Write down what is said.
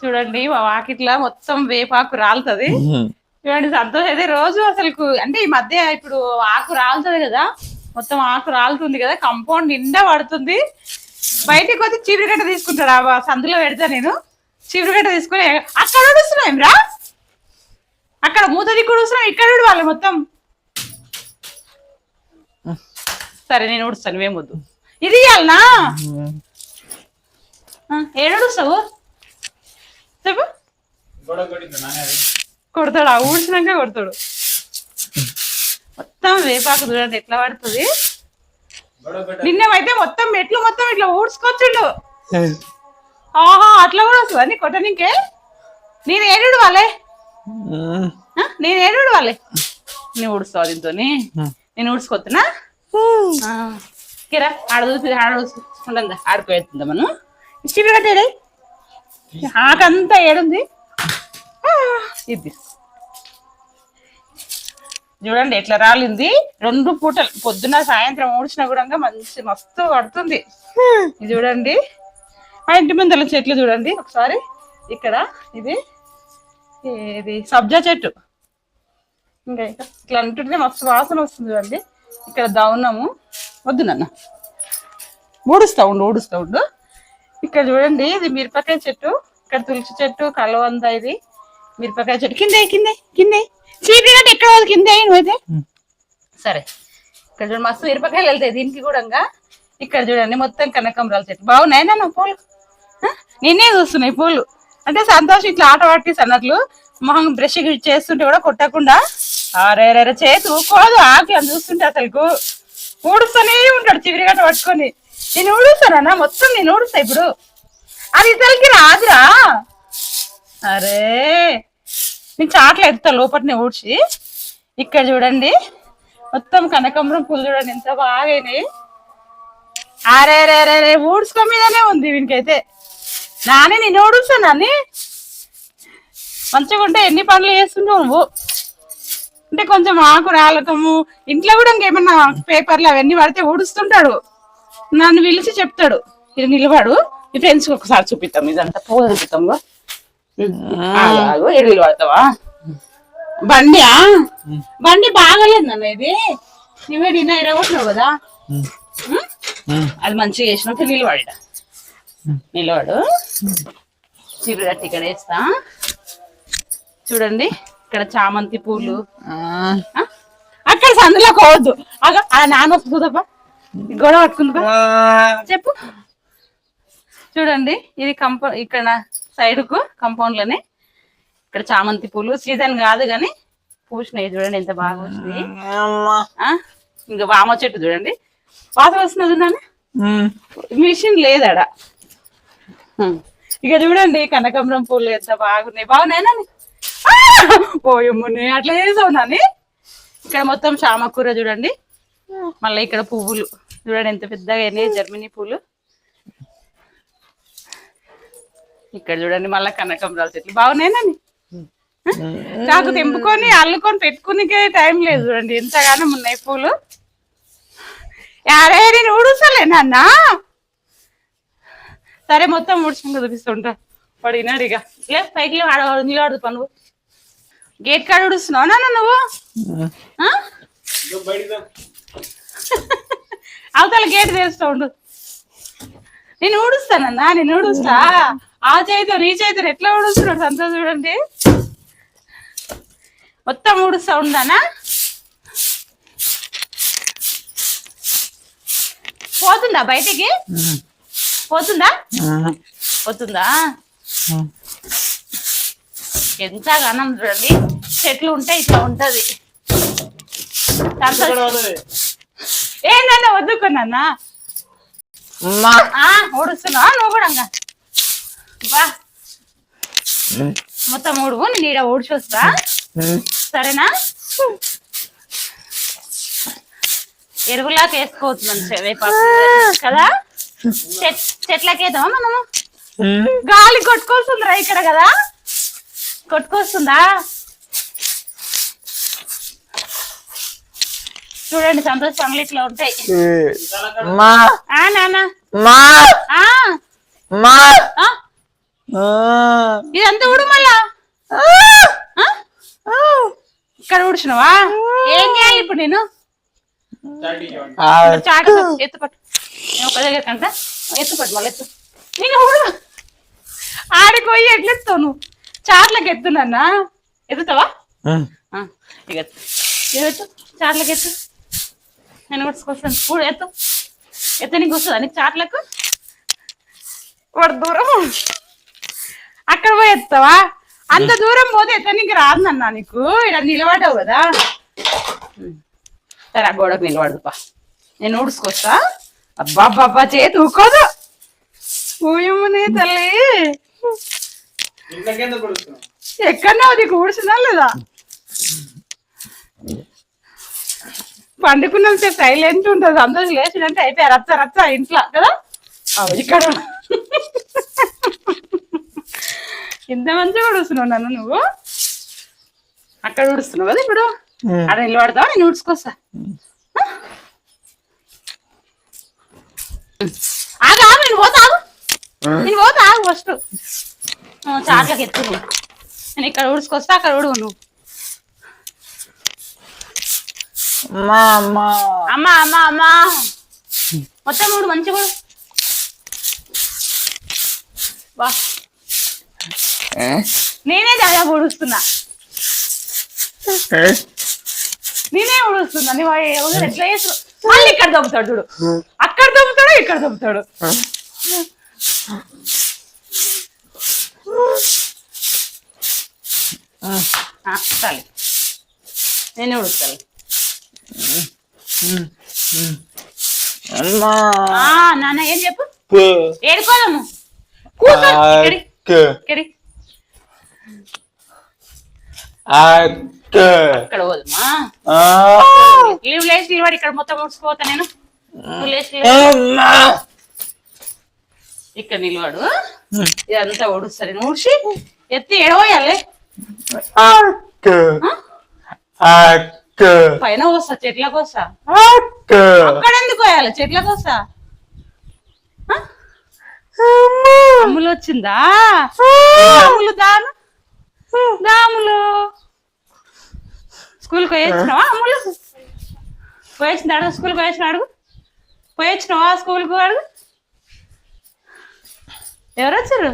చూడండి మా వాకిట్లా మొత్తం వేపాకు రాలుతుంది. చూడండి సంతోష్ అయితే రోజు అసలు అంటే ఈ మధ్య ఇప్పుడు ఆకు రాలుతుంది కదా మొత్తం ఆకు రాలుతుంది కదా కంపౌండ్ నిండా పడుతుంది. బయటికి వచ్చి చీపురుగడ్డ తీసుకుంటాడు ఆ సందులో పెడతా నేను. చీపురుగడ్డ తీసుకుని అక్కడ ఉడుస్తున్నాం రా. అక్కడ మూత దిక్కుడు వస్తున్నాం ఇక్కడ వాళ్ళు మొత్తం. సరే నేను ఉడుస్తాను ఏమొద్దు ఇది ఇవ్వాలనా ఏడుస్తావు కొడతాడు ఆ ఊడ్చినాక కొడతాడు. మొత్తం వేపాకు చూడండి ఎట్లా పడుతుంది. నిన్నమైతే మొత్తం మెట్లు మొత్తం ఇట్లా ఊడ్చుకొచ్చిండు. ఆహా అట్లా కూడా వస్తుంది? అని కొట్టనికే నేను ఏడు వాళ్ళే? నేను ఏడు వాళ్ళే. నేను ఊడుస్తావు దీంతో నేను ఊడ్చుకొస్తున్నా కిరా ఆడ చూసి ఆడ చూసి. ఉండంగా ఆడుకోవుతుందా మనం? ఇచ్చి ఆకంతా ఏడుంది. ఇది చూడండి ఎట్లా రాలింది. రెండు పూటలు పొద్దున సాయంత్రం ఊడ్చినా కూడా మంచి మస్తు పడుతుంది. ఇది చూడండి. మా ఇంటి ముందర చెట్లు చూడండి ఒకసారి. ఇక్కడ ఇది ఇది సబ్జా చెట్టు. ఇంకా ఇక్కడ ఇట్లా అంటుంటే మస్తు వాసన వస్తుంది చూడండి. ఇక్కడ దౌనము. వద్దు నాన్న. ఊడుస్తా ఉండు ఊడుస్తా ఉండు. ఇక్కడ చూడండి ఇది మిరపకాయ చెట్టు. ఇక్కడ తులసి చెట్టు కలవంద ఇది. మిరపకాయ చెట్టు కిందే కిందే కిందే. చీటీ గడ్డ ఎక్కడ పోదు? కిందే నువ్వైతే సరే. ఇక్కడ చూడండి మస్తు మిరపకాయలు వెళ్తాయి దీనికి కూడా ఇంకా. ఇక్కడ చూడండి మొత్తం కనకాంబరాల చెట్టు. బాగున్నాయి నాన్న పూలు? ఆ? నేనే చూస్తున్నాయి పూలు. అంటే సంతోషం ఇట్లా ఆట పట్టిస్ అన్నట్లు. మొహం బ్రష్ చేస్తుంటే కూడా కొట్టకుండా. అరే రే చేతి ఊకోదు ఆకి అని చూస్తుంటే అసలుకు. ఊడుస్తూనే ఉంటాడు చివరిగట్ట పట్టుకొని. నేను ఊడుస్తానా మొత్తం నేను ఊడుస్తా ఇప్పుడు. అది ఇతలకి రాదురా. అరే. నేను చాట్లు ఎత్తా లోపలనే ఊడ్చి. ఇక్కడ చూడండి. మొత్తం కనకాంబరం పూలు చూడండి ఎంత బాగాయినాయి అరే రే రే రే ఊడ్చుకో మీదనే ఉంది వీనికైతే. నానే నేను ఊడుస్తానని మంచిగా ఉంటే ఎన్ని పనులు చేస్తుంటావు నువ్వు? అంటే కొంచెం ఆకు రాలకము ఇంట్లో కూడా ఇంకేమన్నా పేపర్లు అవన్నీ పడితే ఊడుస్తుంటాడు. నన్ను పిలిచి చెప్తాడు. ఇది నిలబడు. మీ ఫ్రెండ్స్కి ఒకసారి చూపిస్తాం ఇదంతా పూజ చూపిస్తాం ఎడు నిలబడతావా బండి బండి బాగలేదు నాన్న ఇది. నువ్వే నిన్న ఇరగొట్టినావు కదా? అది మంచిగా చేసినట్టు నిలబడ. నిలబడు చిరుగట్టి ఇక్కడ వేస్తా. చూడండి ఇక్కడ చామంతి పూలు? అక్కడ సందులో పోవద్దు. అగ ఆ నాన్న వస్తుందప్ప గొడవ పట్టుకుందా చెప్పు. చూడండి ఇది కంపౌ ఇక్కడ సైడ్కు కాంపౌండ్లోనే ఇక్కడ చామంతి పూలు. సీజన్ కాదు కానీ పూసినాయి చూడండి ఎంత బాగా ఆ? ఇంకా వామ చెట్టు చూడండి. వాసన వస్తున్నది మిషన్ లేదాడ? ఇక చూడండి కనకాంబరం పూలు ఎంత బాగున్నాయి. బాగున్నాయినా పోయమ్మని అట్లా చేసావు నాని. ఇక్కడ మొత్తం చామకూర చూడండి. మళ్ళీ ఇక్కడ పువ్వులు. చూడండి ఎంత పెద్దగా అయినాయి. జర్మినీ పూలు. ఇక్కడ చూడండి మళ్ళీ కనకాంబరాల చెట్లు. బాగున్నాయినాని నాకు తెంపుకొని అల్లుకొని పెట్టుకునికే టైం లేదు చూడండి. ఎంతగానో ఉన్నాయి పూలు. యారే నేను ఊడుసలేనన్నా సరే మొత్తం ఊడ్చుకుంటూ చూపిస్తుంటా. వాడు వినాడు ఇక. లే పైకి లే, ఆడ నిలబడదు పనువు. గేట్ కాడ ఊడుస్తున్నావు నాన్న నువ్వు? అవతల గేట్ తెరుస్తా ఉండు. నేను ఊడుస్తానన్నా నేను ఊడుస్తా. ఆ చేతితో నీ చేతితో ఎట్లా ఊడుస్తున్నాడు సంతోషం చూడండి. మొత్తం ఊడుస్తా ఉండానా? పోతుందా బయటికి? పోతుందా? పోతుందా? ఎంత గనం చూడండి. చెట్లు ఉంటే ఇట్లా ఉంటది. ఏంటన్నా వద్దుకున్నా ఊడుస్తున్నావా? నువ్వు కూడా మొత్తం ఊడువు నేను ఈడ ఊడ్చి వస్తా సరేనా? ఎరువులాగా వేసుకోవచ్చు మంచిగా వేపాకు. కదా? చెట్ చెట్లకేద్దామా మనము? గాలి కొట్టుకొస్తుందిరా ఇక్కడ కదా? కొట్టుకొస్తుందా? చూడండి సంతోష పనులు ఇట్లా ఉంటాయి. ఆ? ఇదంతా ఊడు మళ్ళా ఆ? ఇక్కడ ఊడ్చినవా ఏం చేయాలి ఇప్పుడు నేను? చాట ఎత్తు పట్టు. నేను ఒక దగ్గర కంట. ఎత్తు పట్టు మళ్ళీ ఎత్తు. నేను ఊడు ఆడికి పోయి ఎట్లా ఎత్తావు నువ్వు? చాట్లకి ఎత్తున్నా ఎత్తుతావా? ఇక ఎత్తు. ఇక ఎత్తు. నేను కొట్టుకొస్తాను చూడు ఎత్తు. ఎత్తు నీకు వస్తుందా నీకు చాట్లకు? వాడు దూరం. అక్కడ పోయి ఎత్తావా అంత దూరం పోతే ఎత్తనికి రాదన్నా నీకు? ఇక్కడ నిలబడ్డావు కదా. సరే ఆ గోడకు నిలబడుపా నేను ఊడ్చుకొస్తా. అబ్బా అబ్బా చేతి ఊకోదు. ఊయమ్మనే తల్లి. ఎక్కడన్నా నీకు ఊడ్చినా లేదా? పండుకున్న సేపు సైలెంట్ ఉంటుంది. సంతోషం లేచినంటే అయిపోయారు రచ్చ రచ్చ ఇంట్లో కదా? ఇక్కడ. ఇంత మంచిగా ఉడుస్తున్నావు నన్ను నువ్వు. అక్కడ ఉడుస్తున్నావు కదా ఇప్పుడు? అక్కడ నిలబడతావా నేను ఉడుచుకొస్తా. ఆగా నేను పోతావు నేను పోతా ఫస్ట్ చాట్లకి ఎత్తు. నేను ఇక్కడ ఉడుచుకొస్తా అక్కడ ఉడుగు నువ్వు. అమ్మా అమ్మా. అమ్మా అమ్మా మొత్తం మూడు మంచి కూడా బా. నేనే దాదాపు ఉడుస్తున్నా నేనే ఉడుస్తున్నా నువ్వు ఎట్లా చేసు మళ్ళీ ఇక్కడ దొబ్బుతాడు చూడు. అక్కడ దొబ్బుతాడు ఇక్కడ దొబ్బుతాడు. చాలు నేనే ఉడుస్తాను నాన్న ఏం చెప్పు? ఏడుకోదాము కూర్చో. పోదమ్మా లీవ్ లేచి ఇక్కడ మొత్తం నేను. ఇక్కడ నిలబడు. ఇదంతా ఒడుస్తుంది ఊడ్చి ఎత్తి అక్క పైన చెట్లకు వస్తా అక్క అక్కడ ఎందుకు పోయాలి? చెట్లకు వస్తా ఆ? అమ్ములు వచ్చిందా? అమ్ములు దాను దాములు స్కూల్కి పోయొచ్చినావా అమ్ములు పోయొచ్చింది అడుగు స్కూల్కి పోయొచ్చిన అడుగు. పోయొచ్చినావా స్కూల్కి అడుగు? ఎవరు వచ్చారు